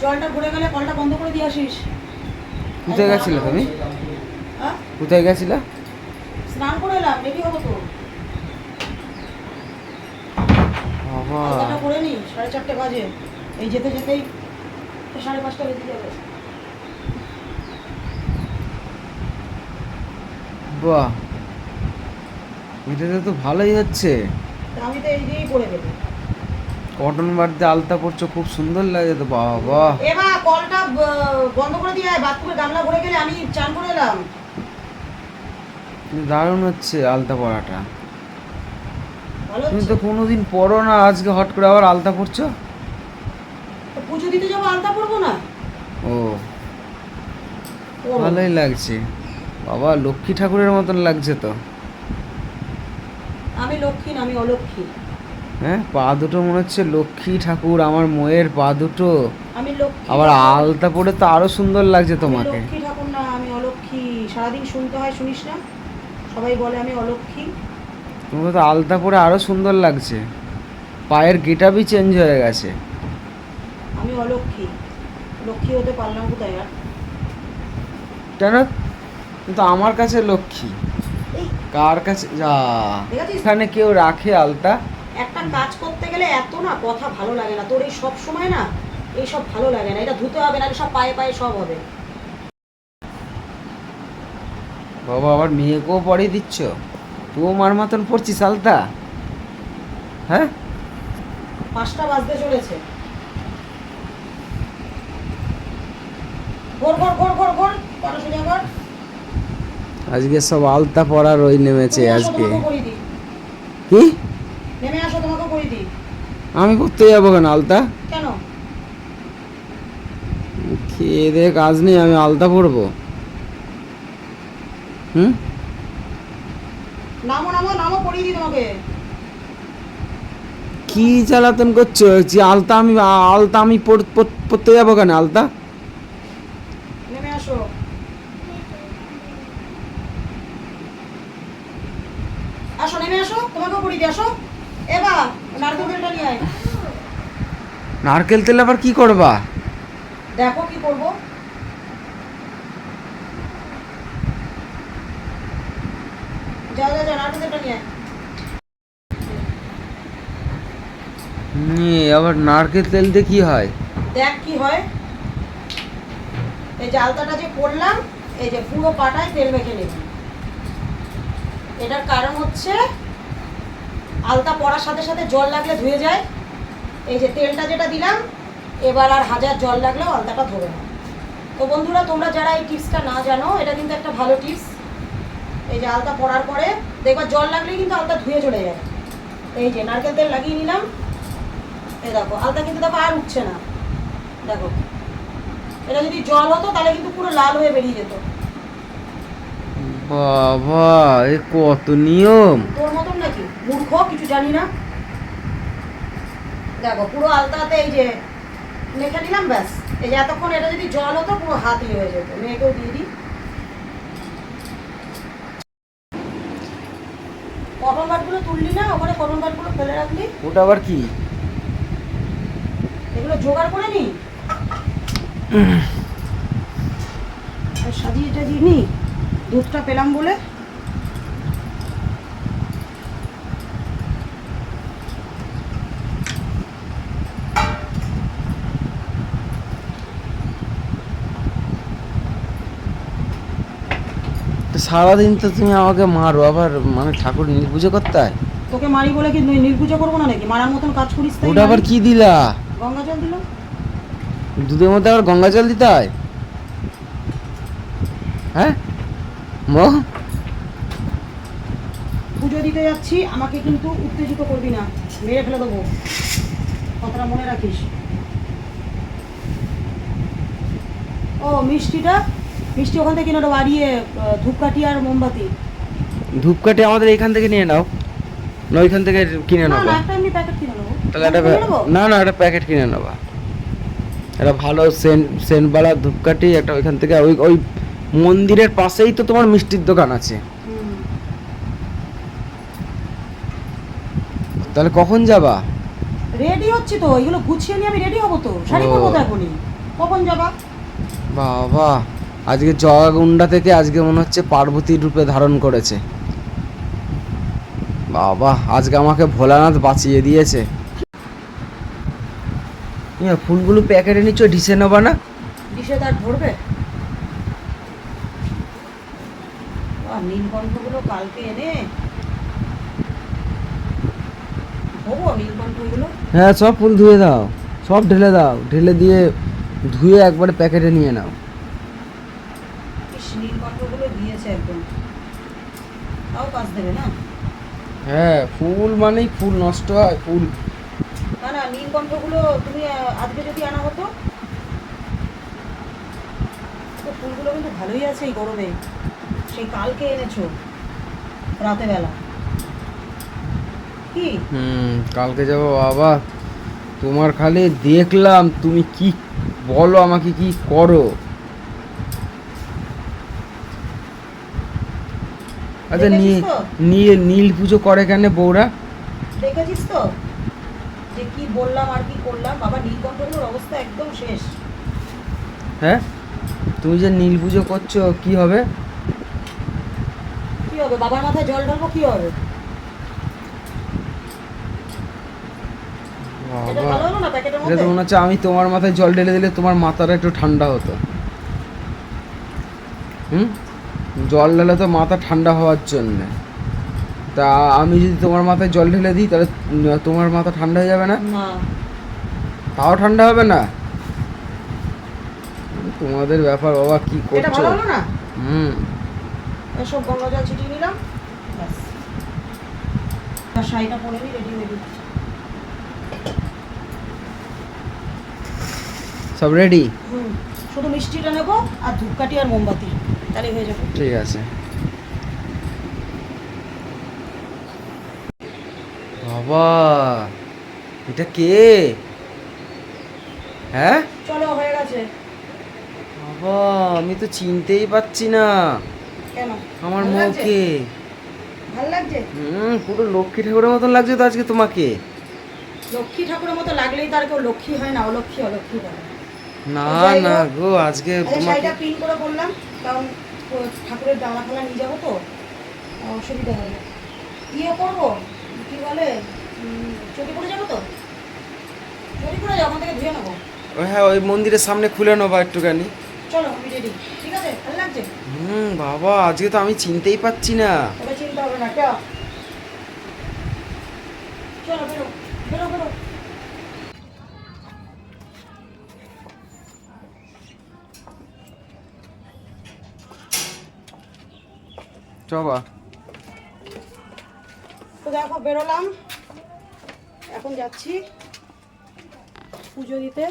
জলটা ঘুরে গেলে কলটা বন্ধ করে দিয়ে আসিস। কোথায় গেছিলে তুমি? হ্যাঁ? কোথায় গেছিলে? স্নান করে এলাম রেডি হব তো। বাবা। করে নি সাড়ে চারটে বাজে। এই যেতে যেতেই সাড়ে পাঁচটা বেজে যাবে। বাহ। এটাতে তো ভালোই হচ্ছে। আমি তো এই দিয়েই পড়ে গেলাম কটন বাড়িতে আলতা পড়ছো খুব সুন্দর লাগে তো বাবা এবার কলটা বন্ধ করে দিয়ে বাথরুমে গামলা ভরে গেলে আমি চান করে এলাম। দারুণ হচ্ছে আলতা পরাটা। তুমি তো কোনোদিন পরো না আজকে হট করে আবার আলতা পড়ছো তো পুজো দিতে যাব আলতা পরবো না? ও ভালোই লাগছে। বাবা লক্ষ্মী ঠাকুরের মতন লাগছে তো। আমি লক্ষ্মী না আমি অলক্ষ্মী। হ্যাঁ? পা দুটো মনে হচ্ছে লক্ষ্মী ঠাকুর আমার ময়ের পা দুটো। আমি লক্ষ্মী আবার আলতা পরে তো আরও সুন্দর লাগছে তোমাকে। লক্ষ্মী ঠাকুর না আমি অলক্ষ্মী। সারাদিন শুনতে হয় শুনিস না? সবাই বলে আমি অলক্ষ্মী। তোমাকে তো আলতা পরে আরও সুন্দর লাগছে। পায়ের গেটাবই চেঞ্জ হয়ে গেছে। আমি অলক্ষ্মী। লক্ষ্মী হতে পারলাম কোথায় আর? কেন? কিন্তু আমার কাছে লক্ষ্মী। কার কাছে? যা। এখানে কেউ রাখে আলতা? একটা কাজ করতে গেলে এত না কথা ভালো লাগে না। তোর এই সব সময় না এই সব ভালো লাগে না। এটা ধুতে হবে না সব পায়ে পায়ে সব হবে। বাবা আবার মেয়েকেও পড়িয়ে দিচ্ছ? তুও মার মতন পড়ছিস আলতা। হ্যাঁ? পাঁচটা বাজতে চলেছে। আজকে সব আলতা পরার ওই নেমেছে আজকে। কি নেমে আসো তোমাকে করিয়ে দিই আমি করতে যাব কেন আলতা? কেন? খেয়ে দিয়ে কাজ নেই আমি আলতা পরবো হুম? নামো নামো নামো করিয়ে দিই তোমাকে। কি জ্বালাতন করছ? যে আলতা আমি আলতা আমি পর- যাব কেন আলতা? নেমে আসো। আসো নেমে আসো তোমাকেও করিয়ে দিই আসো। এবার নারকেল তেল আবার কি করবা? দেখো কি করব। যা যা যা নারকেল তেলটা নিয়ে আয়। নিয়ে আবার নারকেল তেল দিয়ে কি হয়? দেখ কি হয়। এই যে আলতাটা যে করলাম এই যে পুরো পাটায় তেল মেখে নেব। এটার কারণ হচ্ছে আলতা পড়ার সাথে সাথে জল লাগলে ধুয়ে যায়। এই যে তেলটা যেটা দিলাম এবার আর হাজার জল লাগলেও আলতাটা ধরে না। তো বন্ধুরা তোমরা যারা এই টিপসটা না জানো এটা কিন্তু একটা ভালো টিপস। এই যে আলতা পড়ার পরে দেখবার জল লাগলেই কিন্তু আলতা ধুয়ে চলে যায়। এই যে নারকেল তেল লাগিয়ে নিলাম। এই দেখো আলতা কিন্তু দেখো আর উঠছে না। দেখো এটা যদি জল হতো তাহলে কিন্তু পুরো লাল হয়ে বেরিয়ে যেত। বাবা এ কত নিয়ম? তোর মতন নাকি? মূর্খ জানি না। দেখো পুরো আলতাতে এই যে মেখে নিলাম ব্যাস। এই যে এতক্ষণ এটা যদি জল হতো পুরো হাত ইয়ে হয়ে যেত। মেয়েকেও দিয়ে দিই। কটন বাটগুলো তুললি না ওখানে কটন বাটগুলো ফেলে রাখলি? ওটা আবার কি? এগুলো জোগাড় করে নি? আর সাজিয়ে টাজিয়ে নি? দুধটা পেলাম বলে? সারাদিন তো তুমি আমাকে মারো আবার মানে ঠাকুর নীল পুজো করতে হয়? তোকে মারি বলে কি নীল পুজো করব না নাকি? মারার মতন কাজ করিস ওটা আবার কি দিলা? গঙ্গা জল দিল? দুধের মধ্যে আবার গঙ্গা জল দিতে হয়? হ্যাঁ? মো? পুজো দিতে যাচ্ছি আমাকে কিন্তু উত্তেজিত করবি না। মেরে ফেলে দেবো। কথাটা মনে রাখিস। ও মিষ্টিটা মিষ্টি ওখান থেকে কিনে ইয়ে ধূপকাঠি আর মোমবাতি। ধূপকাঠি আমাদের এখান থেকে নিয়ে নাও। না ওইখান থেকে কিনে না নেব। না তাহলে একটা না না একটা প্যাকেট কিনে নেবা। একটা ভালো সেন্ট সেন্টবালা ধূপকাঠি একটা ওইখান থেকে ওই ওই মন্দিরের পাশেই তো তোমার মিষ্টির দোকান আছে। তাহলে কখন যাবা? রেডি হচ্ছে তো এগুলো গুছিয়ে নিয়ে আমি রেডি হব তো। শাড়ি পরবো তো। এখনই। কখন যাবা? বাবা। আজকে জগাগুন্ডা থেকে আজকে মনে হচ্ছে পার্বতীর রূপে ধারণ করেছে। বাবা আজকে আমাকে ভোলানাথ বাঁচিয়ে দিয়েছে। ফুলগুলো প্যাকেটে নিচ্ছ ডিসে নেবা না? ডিশে তার ধরবে? নীলকণ্ঠগুলো কালকে এনে হ্যাঁ সব ফুল ধুয়ে দাও সব ঢেলে দাও ঢেলে দিয়ে ধুয়ে একবারে প্যাকেটে নিয়ে নাও। নীলকণ্ঠগুলো দিয়েছে একদম? তাও কাজ দেবে না? হ্যাঁ ফুল মানেই ফুল নষ্ট হয় ফুল। না না নীলকণ্ঠগুলো তুমি আজকে যদি আনা হতো? তো ফুলগুলো কিন্তু ভালোই আছে এই গরমে। সেই কালকে এনেছো রাতে বেলা কি? হুম কালকে যাব বাবা। তোমার খালি দেখলাম তুমি কি বলো আমাকে কি করো? আচ্ছা দেখেছিস নীল পুজো করে কেন বউরা? দেখেছিস তো? যে কি বললাম আর কি করলাম? বাবা নীলকণ্ঠগুলোর অবস্থা একদম শেষ। হ্যাঁ? তুমি যে নীল পুজো করছ কি হবে? কি হবে? বাবার মাথায় জল ঢালবো কি হবে? এটা তো মনে হচ্ছে আমি তোমার মাথায় জল ঢেলে দিলে তোমার মাথাটা একটু ঠান্ডা হতো। হুম? জল ঢেলে তো মাথা ঠান্ডা হওয়ার জন্য। তা আমি যদি তোমার মাথায় জল ঢেলে দিই তাহলে তোমার মাথা ঠান্ডা হয়ে যাবে না? তাও ঠান্ডা হবে না? তোমাদের ব্যাপার বাবা কি করছ? হুম। এসব গঙ্গা জল ছিটিয়ে নিলাম। ব্যাস। শাড়িটা পরে নি রেডি হয়ে সব রেডি হুম। শুধু মিষ্টিটা নেব আর ধূপকাঠি আর মোমবাতি। তাহলে হয়ে যাবে। ঠিক আছে। বাবা এটা কে? হ্যাঁ? চলো হয়ে গেছে। বাবা আমি তো চিনতেই পাচ্ছি না। কেন? আমার? মৌকে ভালো লাগছে? হুম পুরো লক্ষ্মী ঠাকুরের মতন লাগছে তো আজকে তোমাকে। লক্ষ্মী ঠাকুরের মতো লাগলেই তার কেউ লক্ষ্মী হয় না অলক্ষ্মী অলক্ষ্মী বলে না না গো আজকে আচ্ছা তোমাকে শাড়িটা পিন করে বললাম কারণ ঠাকুরের ডালা ফালা নিয়ে যাব তো অসুবিধা হবে। ইয়ে করব কি বলে চটি পড়ে যাব তো? চটি পড়ে যাব থেকে ধুয়ে নেব। ও হ্যাঁ ওই মন্দিরের সামনে খুলে নেব একটুখানি। চলো আমি রেডি ঠিক আছে? ভালো লাগছে? হুম বাবা আজকে তো আমি চিনতেই পাচ্ছি না। চিন্তা হবে না চলো বেরো বেরো বেরো। চবা তো দেখো, বেরোলাম। এখন যাচ্ছি পুজো দিতে।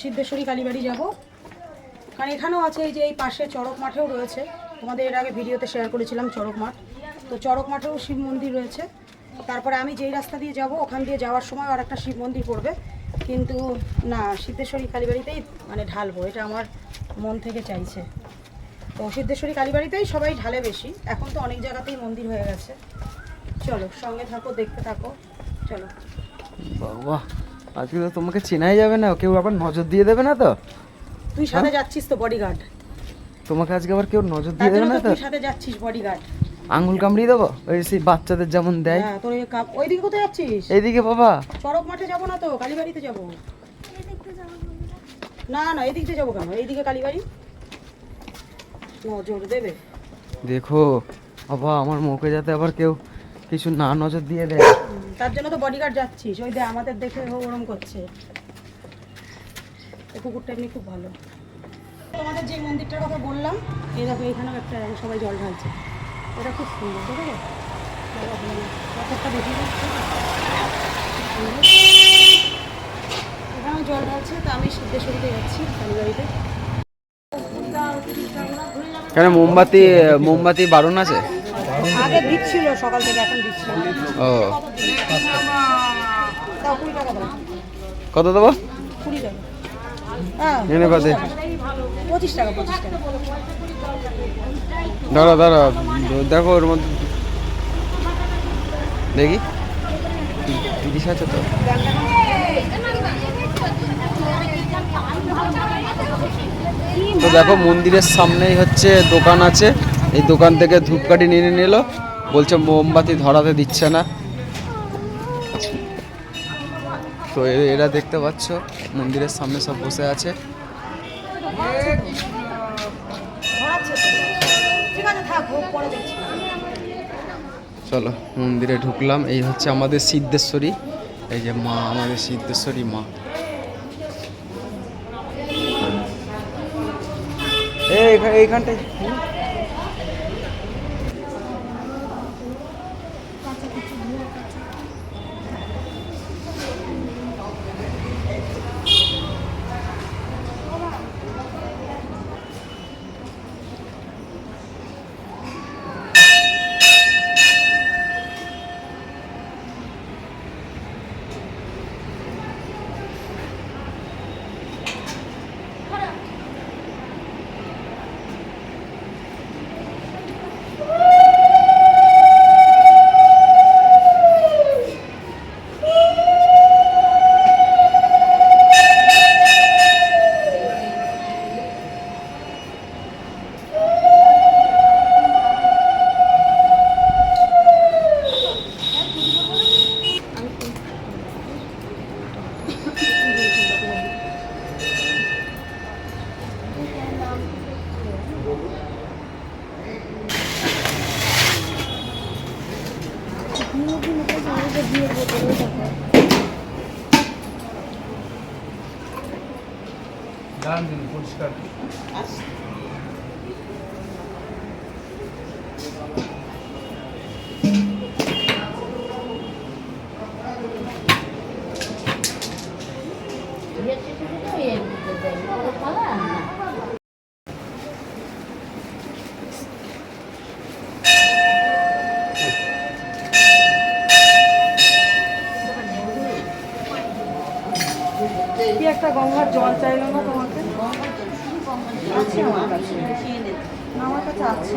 সিদ্ধেশ্বরী, কালীবাড়ি যাব। কারণ এখানেও আছে এই যে এই পাশে চড়ক মাঠেও রয়েছে। তোমাদের এর আগে ভিডিওতে শেয়ার করেছিলাম চড়ক মাঠ। তো চড়ক মাঠেও শিব মন্দির রয়েছে। তারপরে আমি যেই রাস্তা দিয়ে যাব, ওখান দিয়ে যাওয়ার সময় আর একটা শিব মন্দির পড়বে। কিন্তু না, সিদ্ধেশ্বরী, কালীবাড়িতেই মানে ঢালবো। এটা আমার মন থেকে চাইছে। তো সিদ্ধেশ্বরী কালীবাড়িতেই সবাই ঢালে বেশি। এখন তো অনেক জায়গাতেই মন্দির হয়ে গেছে। চলো সঙ্গে থাকো দেখতে থাকো। চলো। বাবা আজকে তো তোমাকে চেনাই যাবে না কেউ আবার নজর দিয়ে দেবে না তো? তুই সাথে যাচ্ছিস তো বডিগার্ড তোমাকে আজকে আবার কেউ নজর দিয়ে দেবে না তো তুই সাথে যাচ্ছিস বডিগার্ড আঙুল কামড়িয়ে দেবো? ওই সেই বাচ্চাদের যেমন দেয়। হ্যাঁ তোর ওই কাপ- ওইদিকে কোথায় যাচ্ছিস? এইদিকে বাবা। চড়ক মাঠে যাব না তো? কালীবাড়িতে যাব। না না এদিক দিয়ে যাব কেন? এইদিকে কালীবাড়ি। নজর দেবে। দেখো বাবা আমার মুখে যাতে আবার কেউ কিছু না নজর দিয়ে দেয়। তার জন্য তো বডিগার্ড যাচ্ছিস। ওই দে আমাদের দেখে ও ওরম করছে। কুকুরটা এমনি খুব ভালো। তোমাদের যে মন্দিরটার কথা বললাম এই দেখো এখানেও একটা সবাই জল ঢালছে। এটা খুব সুন্দর দেখো পাথরটা দেখি এখানেও জল ঢালছে তো আমি সিদ্ধেশ্বরীতে যাচ্ছি কালীবাড়িতে। কেন মোমবাতি মোমবাতি বারণ আছে? আগে দিচ্ছিল সকাল থেকে এখন দিচ্ছিল। ও। কত দেবো? কুড়ি টাকা। হ্যাঁ। এনে বাদে পঁচিশ টাকা পঁচিশ টাকা। দাঁড়া দাঁড়া দেখো ওর মধ্যে। দেখি। তিরিশ আছে তো। তো দেখো মন্দিরের সামনেই হচ্ছে দোকান আছে। এই দোকান থেকে ধূপকাঠি নিয়ে নিল। বলছে মোমবাতি ধরাতে দিচ্ছে না। তো এরা দেখতে পাচ্ছ, মন্দিরের সামনে সব বসে আছে। চলো মন্দিরে ঢুকলাম। এই হচ্ছে আমাদের সিদ্ধেশ্বরী। এই যে মা, আমাদের সিদ্ধেশ্বরী মা। एक घंटे এই এখা- এইখানটায় পরিষ্কার কি আছে আমার কাছে আমার কাছে আছে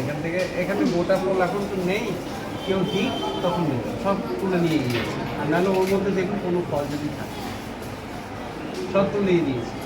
এখান থেকে এখানে গোটা ফল এখন তো নেই, কেউ দিক, তখন নেবে। সব তুলে নিয়ে গিয়েছে। আর নাহলে ওর মধ্যে দেখুন কোনো ফল যদি থাকে। সব তুলেই দিয়েছে।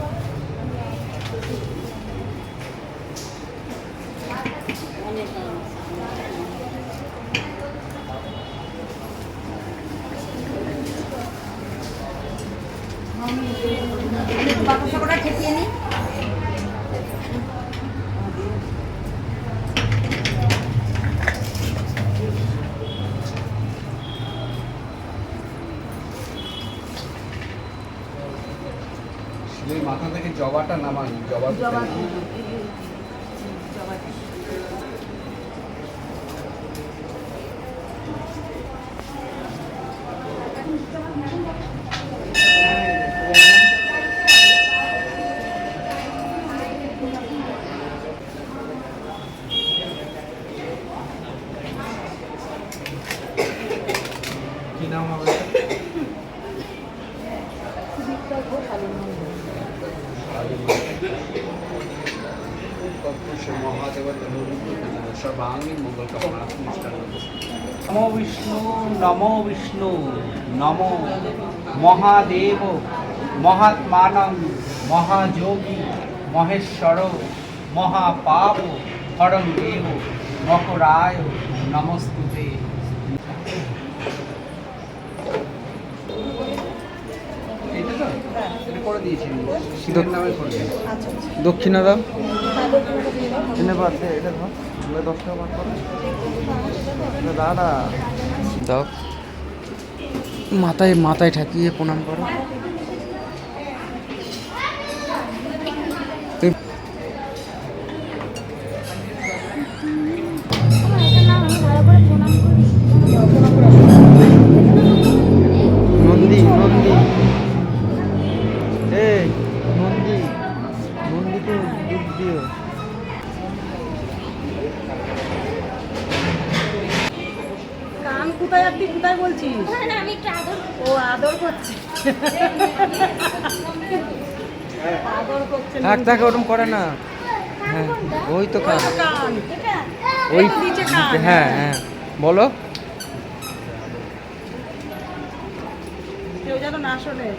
জবাটা নামান জবা কি নাম হবে? নমো বিষ্ণু নমো বিষ্ণু নমো মহাদেব মহাত্মানং মহাযোগী মহেশ্বর মহাপাপ হরং দেব মকরায় নমস্তুতে এটা দাদা। দাও মাথায় মাথায় ঠাকিয়ে প্রণাম করো। তুই কোথায় বলছিস? আমি আদর ও আদর করছে। আদর করছে থাক থাক ওরকম করে না। হ্যাঁ ওই তো কান। ওই কান। হ্যাঁ হ্যাঁ। বলো। কেউ যেন না শোনে।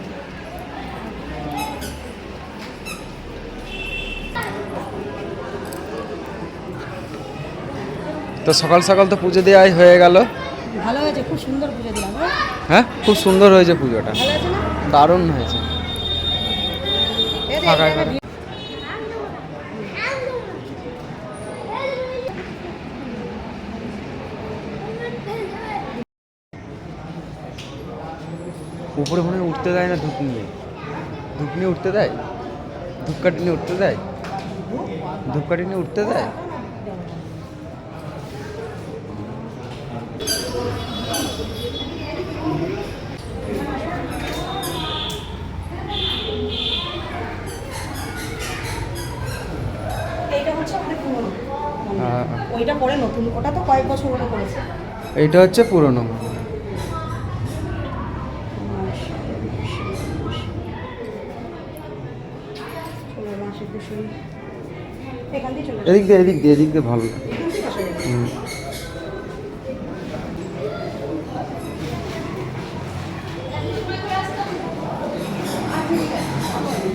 তো সকাল সকাল তো পুজো দেওয়াই হয়ে গেল। ভালো হয়েছে? খুব সুন্দর পুজো দিলাম হ্যাঁ? খুব সুন্দর হয়েছে পুজোটা। দারুণ হয়েছে। উপরে মনে উঠতে দেয় না ধূপ নিয়ে ধূপ নিয়ে উঠতে দেয়? ধূপকাঠি নিয়ে উঠতে দেয়? ধূপকাঠি নিয়ে উঠতে দেয় এইটা হচ্ছে আমাদের পুরনো হ্যাঁ। ওইটা পরে নতুন ওটা তো কয়েক বছর করেছে। এইটা হচ্ছে পুরনো এদিক দিয়ে এদিক দিয়ে এদিক দিয়ে ভালো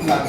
দিলাম